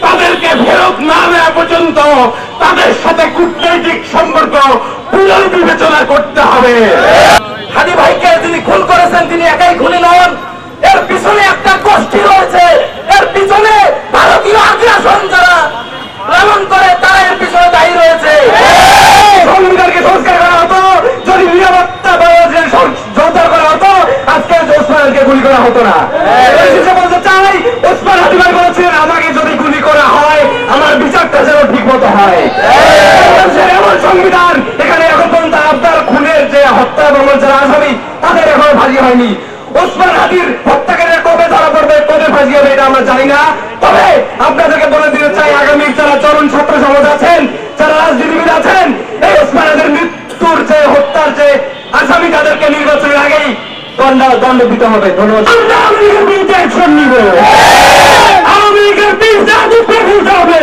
তাদেরকে ফেরত না নেওয়া পর্যন্ত তাদের সাথে কূটনৈতিক সম্পর্ক পুনর্বিবেচনা করতে হবে। হাদি ভাইকে যিনি খুন করেছেন তিনি একাই খুনি নন। এর পিছনে একটা গোষ্ঠী রয়েছে। এর পিছনে ভারতীয় আগ্রাসন যারা লালন করে তারা এর পিছনে দায়ী রয়েছে। সংবিধানকে সংস্কার করা হতো যদি নিরাপত্তা ব্যবস্থার সং- জোরদার করা হতো আজকে ওসমানকে গুলি করা হতো না এই শেষে বলতে চাই ওসমান হাদিবার বলেছেন আমাকে যদি গুলি করা হয় আমার বিচারটা যেন ঠিক মতো হয়। এমন সংবিধান এখানে এখন পর্যন্ত আপনার খুনের যে হত্যা মামলার যারা আসামি তাদের এখনও ফাঁসি হয়নি। ওসমান হাদির হত্যাকারীরা কবে ধরা পড়বে কবে ফাঁসি হবে এটা আমরা জানি না। তবে আপনাদেরকে বলে দিতে চাই আগামী যারা তরুণ ছাত্র সমাজ আছেন যারা রাজনীতিবিদ আছেন এই ওসমান হাদির মৃত্যুর যে হত্যার যে আসামি তাদেরকে নির্বাচনের আগেই দণ্ড দণ্ড দিতে হবে। ধন্যবাদ। আওয়ামী লীগের বিরুদ্ধে অ্যাকশন নিব। আওয়ামী লীগের বিরুদ্ধে হবে।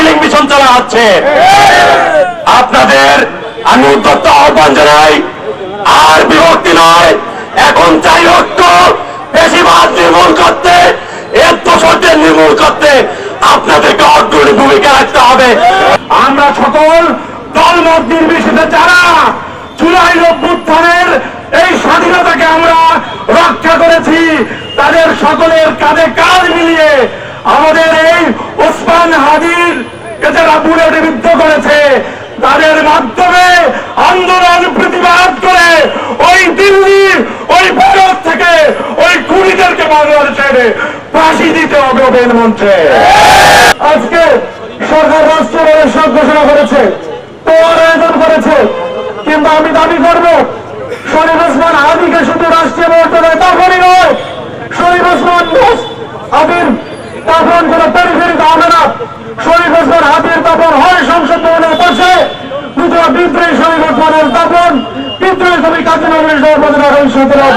কিলিং মিশন চালা হচ্ছে আপনাদের আমি উদ্যত্ত আহ্বান জানাই, আর বিভক্তি নয়, এখন চাই ঐক্য বেশিরভাগ নির্মূল করতে এর দোষরদের নির্মূল করতে আপনাদেরকে অগ্রণী ভূমিকা রাখতে হবে। আমরা সকল দলমত নির্বিশেষে যারা জুলাই অভ্যুত্থানের এই স্বাধীনতাকে আমরা রক্ষা করেছি, তাদের সকলের কাঁধে কাঁধ মিলিয়ে আমাদের এই যারা বুড়ে বিদ্ধ করেছে, তাদের মাধ্যমে আন্দোলন প্রতিবাদ করে ওই দিল্লি ওই ভারত থেকে ওই কুড়িদেরকে বাংলাদেশের ফাঁসি দিতে হবে ওদের মঞ্চে আজকে সরকার রাষ্ট্র ঘোষণা করেছে পেরিফেরিতে হাতের না হাতির তখন হয় সংসদ ভবনের পাশে। বিদ্রোহী শরীফ ওসমানের তখন বিদ্রোহী ছবি কাজী রাখেন সতেরো